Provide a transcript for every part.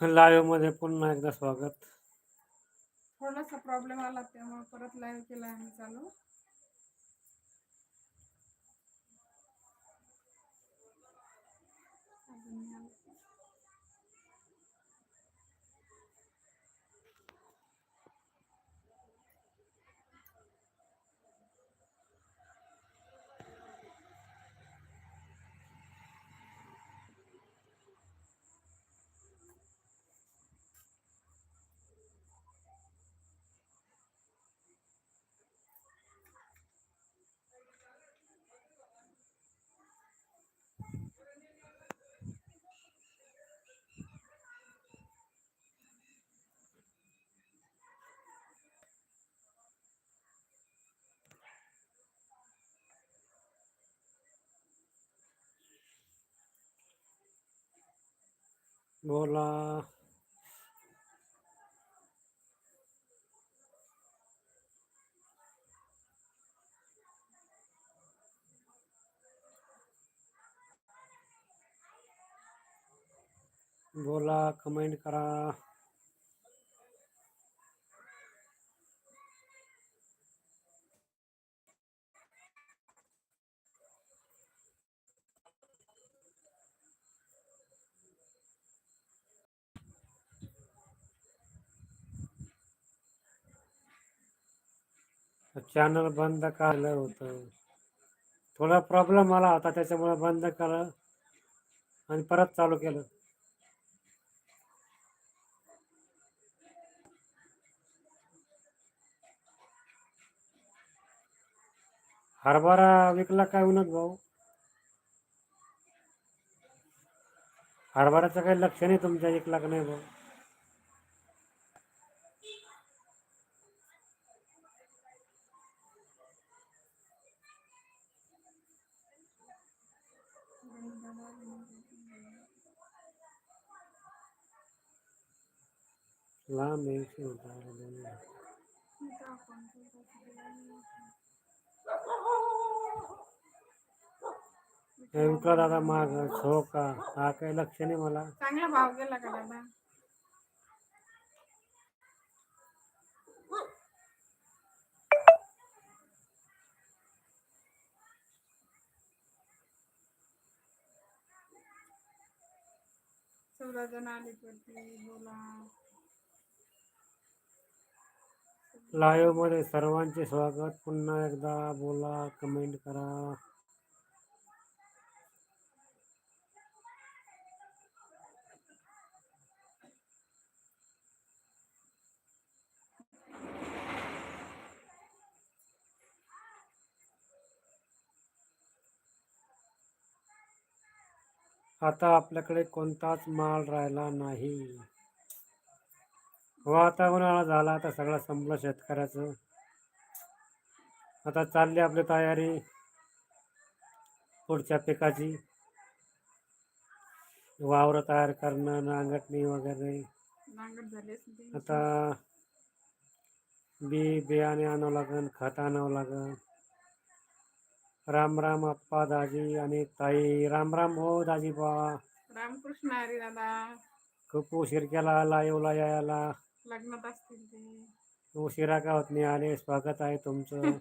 लाईव्हमध्ये पुन्हा एकदा स्वागत. थोडासा प्रॉब्लेम आला त्यामुळे परत लाईव्ह केला आम्ही चालू. अजून बोला बोला कमेंट करा. चॅनल बंद केलं होतं. थोडा प्रॉब्लेम आला होता त्याच्यामुळे बंद केलं आणि परत चालू केलं. हरभरा विकला काय उन्हात भाऊ? हरभऱ्याचं काही लक्ष नाही तुमच्या एक लाख नाही भाऊ. लांब एकशे होता इथं आपण विकला दादा माग हो का हा काही लक्ष नाही मला चांगला भाव गेला का दादा चौदा जण आले बोला। लाईव्हमध्ये सर्वांचे स्वागत. पुन्हा एकदा बोला कमेंट करा. आता आपल्याकडे कोणताच माल राहिला नाही. वातावरणाला झाला आता सगळं संपलं शेतकऱ्याचं. आता चालली आपली तयारी पुढच्या पिकाची. वावर तयार करणं नांगरणी वगैरे. आता बी बियाणे आणावं लागन खत आणावं लागन. राम राम अप्पा दाजी आणि ताई. राम राम हो दाजी बा रामकृष्ण हरी दादा. खूप उशीर केला लाईव्हला यायला. लग्नात असतील ते उशिरा का होत नाही आले स्वागत आहे तुमचं.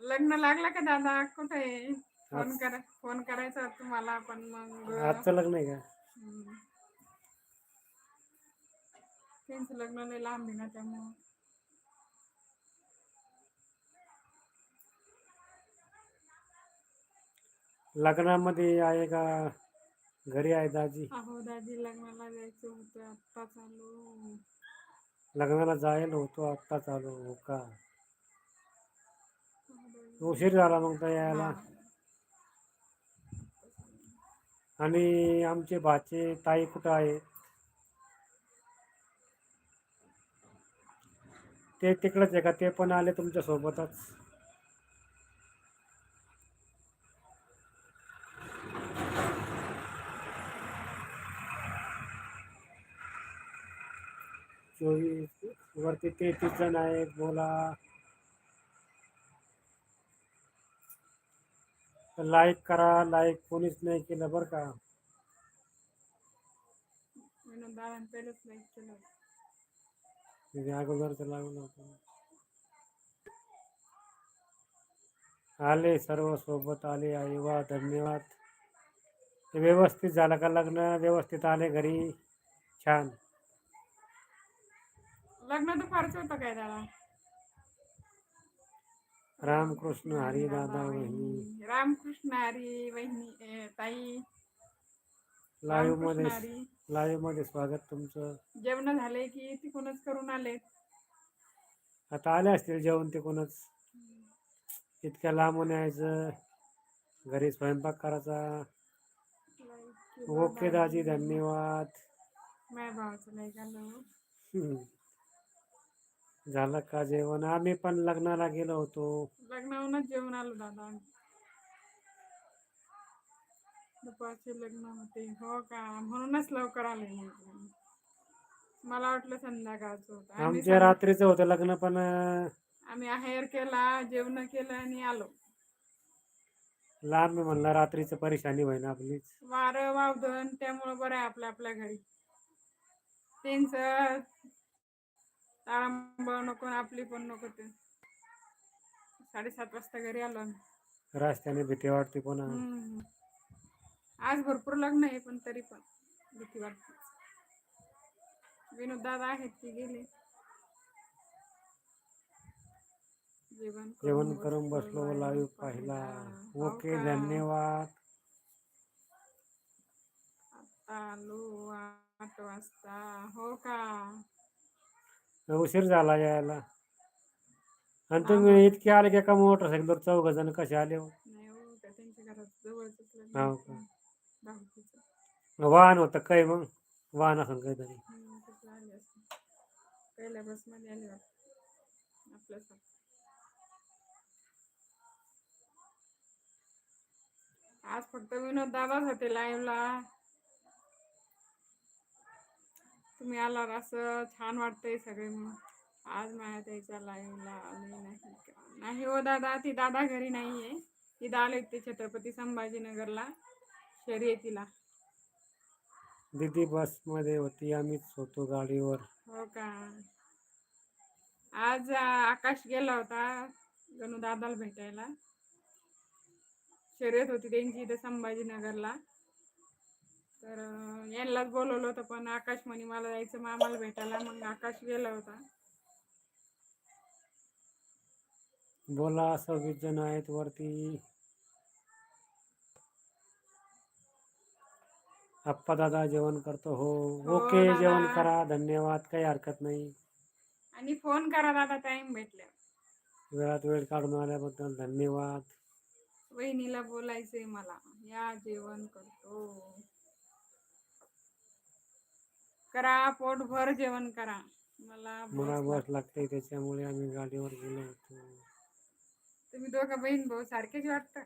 लग्न लागलं का दादा? कुठे आहे? फोन करा फोन करायचा होता तुम्हाला पण मग. आजचं लग्न आहे का? हम्म. त्यांचं लग्न लय लांब आहे ना त्यामुळं. लग्नामध्ये आहे का? घरी आहे दाजी? अहो दादी लग्नाला जायचं होतं आत्ता चालू लग्नाला जायला होतो आत्ता चालू हो का? दादी. उशीर झाला मग तर यायला. हा. आणि आमचे भाचे ताई कुठं आहे? ते तिकडंच आहे का? ते पण आले तुमच्या सोबतच चोवीस वरती तेहतीस जण आहेत बोला। लाईक करा लाईक कोणीच नाही केलं बरं का। लागलं होतं। आले सर्व सोबत आले आई वा धन्यवाद। व्यवस्थित झालं का लग्न व्यवस्थित आले घरी छान। लग्न दुपारचं होतं काय दादा रामकृष्ण हरी दादा वहिनी. रामकृष्ण हरी वहिनी ताई. लाईव्हमध्ये लाईव्हमध्ये स्वागत तुमचं. जेवण झाले की तिकूनच करून आले आता आले असतील जेवण ते कोणच इतक्या लांबून यायचं. घरी स्वयंपाक करायचा. ओके दाजी धन्यवाद. माझ्या भावाचं आलं हम्म. झालं का जेवण? आम्ही पण लग्नाला गेलो होतो. लग्नाहूनच जेवण आलो दादा. आम्ही. दुपारचे लग्न होते. हो का? म्हणूनच लवकर आले. मला वाटलं संध्याकाळचं होतं. आम्ही आमच्या सं- रात्रीचं होतं लग्न पण अं, आम्ही आहेर केला जेवण केलं आणि आलो. लांब आहे म्हणलं रात्रीचं परेशानी होईन आपलीच. वारं वावधन त्यामुळं बरं आहे आपल्या आपल्या घरी. त्यांचं ताळंबळ नको आपली पण नको ते. साडेसात वाजता घरी आलो आम्ही. रस्त्याने भीती वाटते पुन्हा हम्म. आज भरपूर लग्न आहे पण तरी पण भीती वाटते. विनोद दादा आहेत ते गेले? जेवण जेवण करून बसलो लाईव्ह पाहिला. हो ओके? धन्यवाद. आता आलो आठ वाजता. हो का? उशीर झाला यायला. आणि तुम्ही इतके आले की एका मोटरसायकलवर चौघ जण कसे आले हो? नाही हो त्या त्यांच्या घरात जवळच हो का? वाहन होतं काय मग? वाहन असं काहीतरी. पहिल्या आले वाटतं आज फक्त विनोद दादाच होते लाईव्हला तुम्ही आलात असं छान वाटतंय सगळे मग आज माझ्या त्याच्या लाईव्हला आले नाही का? नाही हो दादा ती दादा घरी नाही आहे ती आले ते छत्रपती संभाजीनगरला. शर्यतीला. दिदी बसमध्ये होती. आम्हीच होतो गाडीवर. हो का? आज आकाश गेला होता गणू दादाला भेटायला. शर्यत होती त्यांची इथं संभाजीनगरला. तर यांनाच बोलवलं होतं पण आकाश म्हणे मला जायचं मामाला भेटायला. मग आकाश गेला होता. बोला सव्वीस जण आहेत वरती. आप्पा दादा जेवण करतो. हो हो, ओके दादा. जेवण करा. धन्यवाद काही हरकत नाही. आणि फोन करा दादा टाइम भेटल्या वेळात वेळ काढून आल्याबद्दल धन्यवाद. वहिनीला बोलायचंय मला. या जेवण करतो. करा पोटभर जेवण करा. मला मला बस लागते. त्याच्यामुळे आम्ही गाडीवर गेलो होतो. तुम्ही दोघं बहीण भाऊ सारखेच वाटत?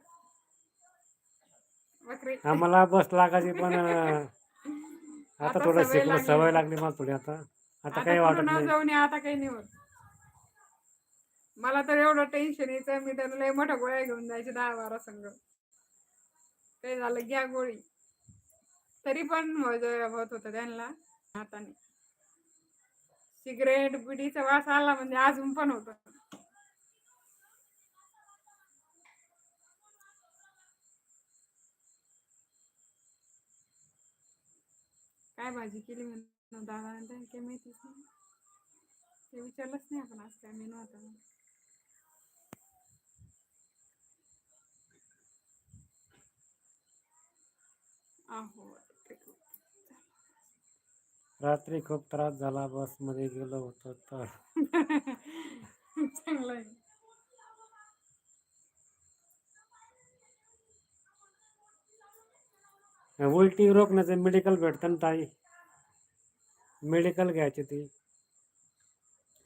बकरी आम्हाला बस लागायची पण आता आता थोडं सवय शिकलो लागली. सवय लागली मला थोडी आता. आता काही वाटत कुठं नाही. जाऊन आता काही नाही होत. मला तर एवढं टेन्शन यायचं मी तर लय मोठ्या गोळ्या घेऊन जायचे दहा बारा संघ. काही झालं घ्या गोळी. तरी पण होत होत होतं त्यांना. हाताने. सिगरेट बिडीचा वास आला म्हणजे अजून पण होत. काय भाजी केली म्हणून? दादा काय माहितीच नाही. ते विचारलंच नाही आपण आज काय मेनू होता आहो. रात्री खूप त्रास झाला बस मध्ये गेलो होतो तर. चांगलं उलटी रोखण्याचं मेडिकल भेटतं ताई. मेडिकल घ्यायची ती.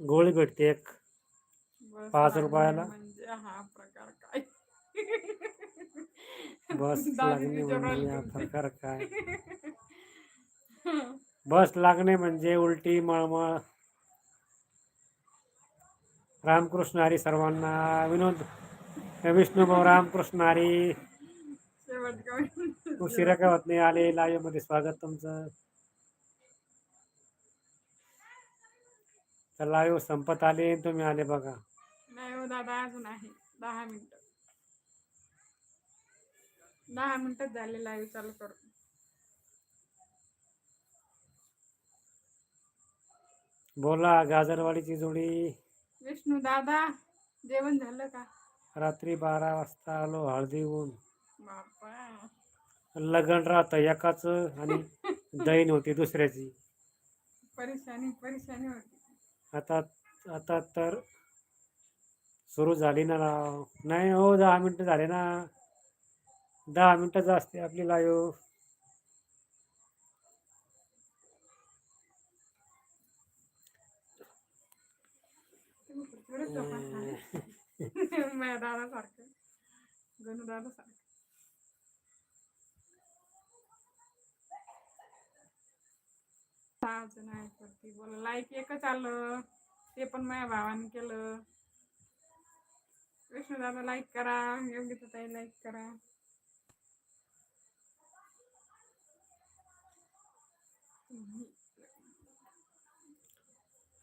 गोळी भेटते एक. पाच रुपयाला? हा प्रकार काय? बस गेलती. प्रकार काय? बस लागणे म्हणजे उलटी मळमळ. रामकृष्ण हरी सर्वांना विनोद. विष्णुभाऊ रामकृष्ण हरी. शेवट उशिरा होत नाही आले लाईव्हमध्ये स्वागत तुमचं. तर लाईव्ह संपत आले तुम्ही आले बघा. नाही हो दादा अजून आहे दहा मिनिट. दहा मिनिटच झाले लाईव्ह चालू करू बोला गाजरवाडीची जोडी. विष्णू दादा जेवण झालं का? रात्री बारा वाजता आलो हळदी बापा. लग्न राहतं एकाच आणि दैन होती दुसऱ्याची. परेशानी परेशानी होती. आता आता तर सुरू झाली ना राव. नाही हो दहा मिनटं झाले ना. दहा मिनटंच असते आपली लाईव्ह तुम्ही थोडं चपात माझ्या दादासारखं गणू दादासारखं सहा जण आहेत वरती बोला लाईक एकच आलं ते पण माझ्या भावाने केलं विष्णू दादा लाईक करा योग्य ताई लाईक करा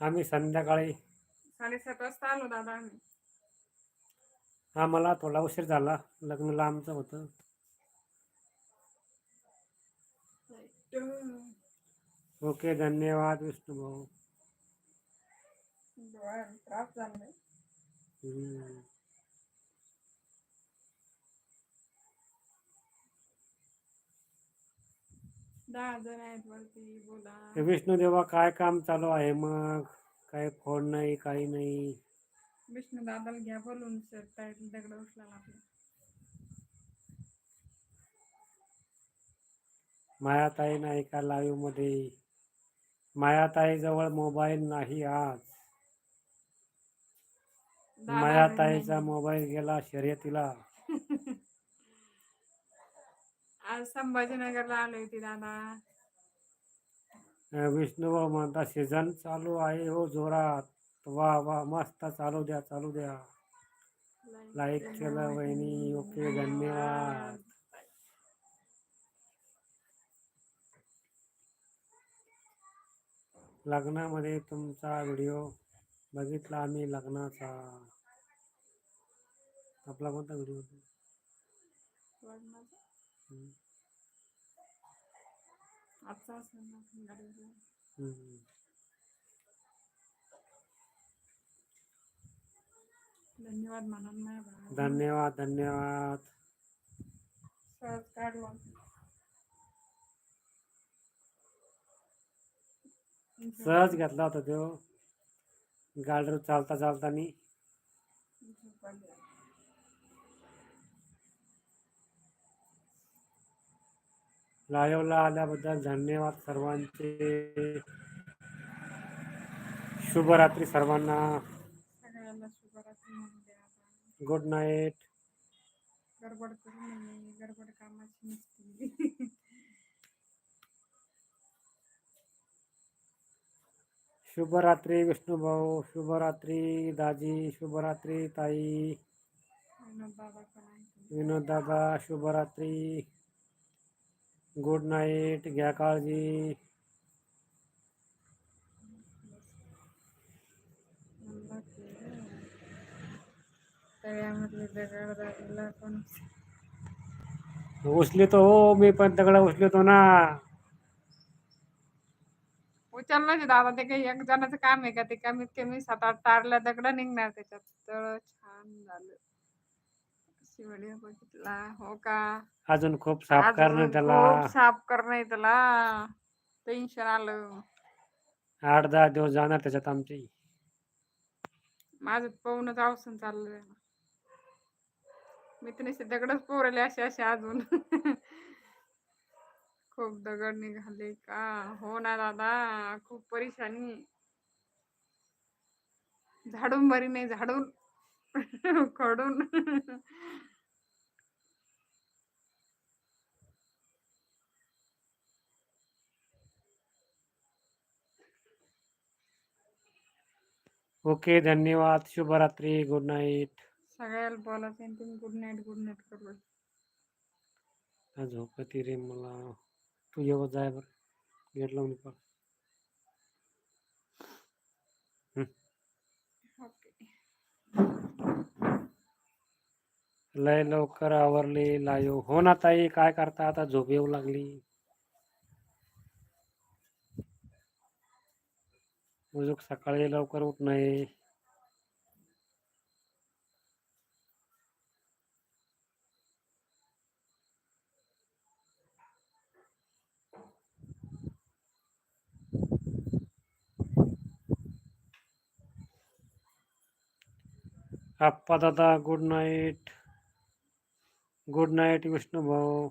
आम्ही संध्याकाळी साडेसात वाजता आलो दादा आम्ही. आम्हाला थोडा उशीर झाला. लग्न लांबचं होतं. ओके धन्यवाद विष्णू भाऊ. डोळ्याला त्रास झालाय. हम्म. दहा जण आहेत वरती बोला. ते विष्णू देवा काय काम चालू आहे मग? काय फोन नाही काही नाही. विष्णू दादाला घ्या बोलून सर टाईट दगड उचला आपल्या मायाताई नाही का लाईव्हमध्ये? मायाताई जवळ मोबाईल नाही आज. मायाताईचा. मोबाईल गेला शर्यतीला. आज संभाजीनगरला आलो होती दादा. विष्णू म्हणता सीझन चालू आहे हो जोरात. वा वा मस्त. चालू द्या चालू द्या. लाईक केलं वहिनी. ओके धन्यवाद. लग्नामध्ये तुमचा व्हिडिओ बघितला आम्ही लग्नाचा. आपला कोणता व्हिडिओ. आजचा. धन्यवाद म्हणून. धन्यवाद धन्यवाद. सहज काढला. सहज घेतला होता तो. गाडीवर चालता चालतानी लाईव्हला आल्याबद्दल धन्यवाद सर्वांचे. शुभरात्री सर्वांना. गुड नाईट गडबड करू नये गडबड कामाची नसते. शुभरात्री विष्णुभाऊ शुभरात्री दाजी शुभरात्री ताई. विनोद दादा शुभरात्री. गुड नाईट घ्या काळजी. पण. उचलितो हो मी पण दगडा उचलितो ना. उचललं जे दादा ते काही एक जणाचं काम आहे का? ते कमीत कमी सात आठ तारला दगड निघणार त्याच्यात. तर छान झालं. व्हिडिओ बघितला हो का? अजून खूप साफ करणं अजून त्याला. खूप साफ करणं त्याला. टेन्शन आलं. आठ दहा दिवस जाणार त्याच्यात आमचे. माझं पाहूनच अवसन चाललंय. मी तर दगडच पोरले असे असे अजून. खूप दगड निघाले का? हो ना दादा खूप परेशानी. झाडून बरी नाही झाडून. खडून ओके धन्यवाद शुभ शुभरात्री गुड नाईट. सगळ्याला बोलायचं तुम्ही गुड नाइट गुड नाईट करू झोपती रे मला? तू येव जाय बर. गेट लावून हम्म. लय लवकर आवरली लायो. हो ना ताई काय करता? आता झोप येऊ लागली. उजूक सकाळी लवकर उठ नाही आप्पा दादा good night good night Vishnu भाऊ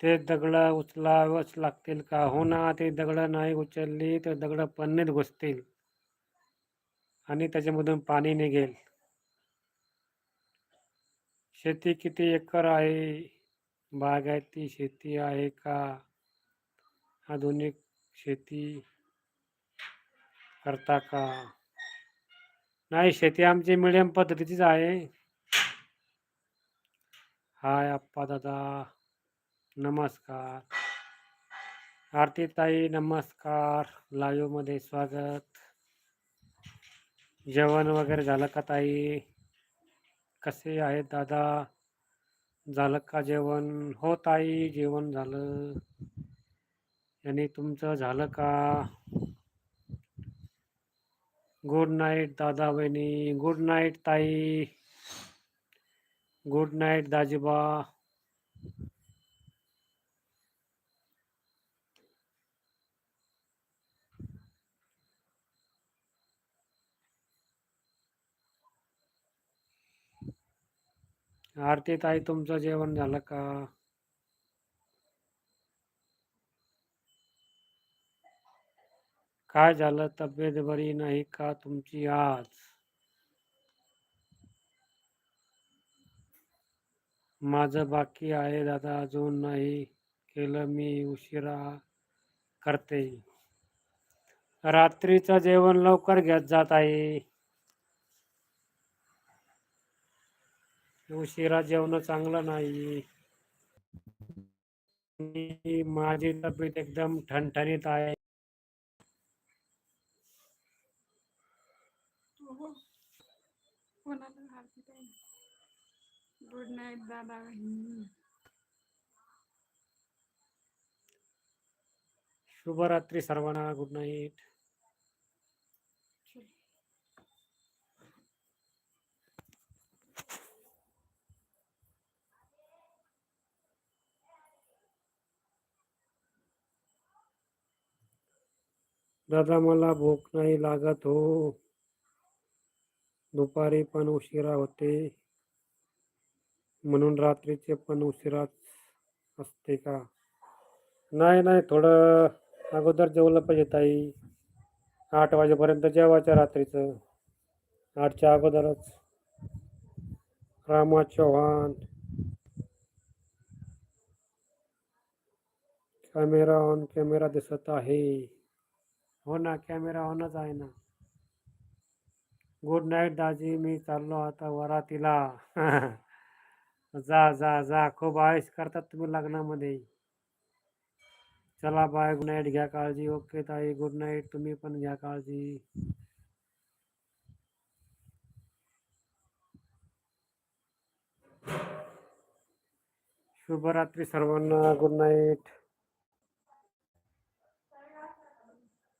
ते दगड उचलावंच लागतील का? हो ना ते दगड नाही उचलली तर दगड पन्नीत घुसतील. आणि त्याच्यामधून पाणी निघेल. शेती किती एकर आहे? बागायती शेती आहे का? आधुनिक शेती करता का? नाही शेती आमची मिडियम पद्धतीचीच आहे. हाय आप्पा दादा नमस्कार. आरती ताई नमस्कार. लाईव्हमध्ये स्वागत. जेवण वगैरे झालं का ताई? कसे आहेत दादा? झालं का जेवण? हो ताई जेवण झालं. आणि तुमचं झालं का? गुड नाईट दादा बहिणी गुड नाईट ताई. गुड नाईट दाजीबा. आरती ताई तुमचं जेवण झालं का? काय झालं? तब्येत बरी नाही का तुमची आज? माझं बाकी आहे दादा अजून नाही केलं मी उशिरा करते. रात्रीचं जेवण लवकर घेत जात आहे. उशिरा जेवण चांगलं नाही. माझी तब्येत एकदम ठणठणीत आहे. गुड नाईट दादा. शुभरात्री सर्वांना गुड नाईट. दादा मला भूक नाही लागत हो. दुपारी पण उशिरा होते. म्हणून रात्रीचे पण उशिराच असते का? नाही नाही थोडं अगोदर जेवलं पाहिजे ताई. आठ वाजेपर्यंत जेवायचं रात्रीचं. आठच्या अगोदरच. Rama Chavan camera on camera दिसत आहे. हो ना कॅमेरा ऑनच आहे ना गुड नाईट दाजी मी चाललो आता वरातीला. जा जा जा. खूप आयुष करतात तुम्ही लग्नामध्ये. चला बाय गुड नाईट घ्या काळजी. ओके ताई गुड नाईट तुम्ही पण घ्या काळजी. शुभरात्री सर्वांना. Good night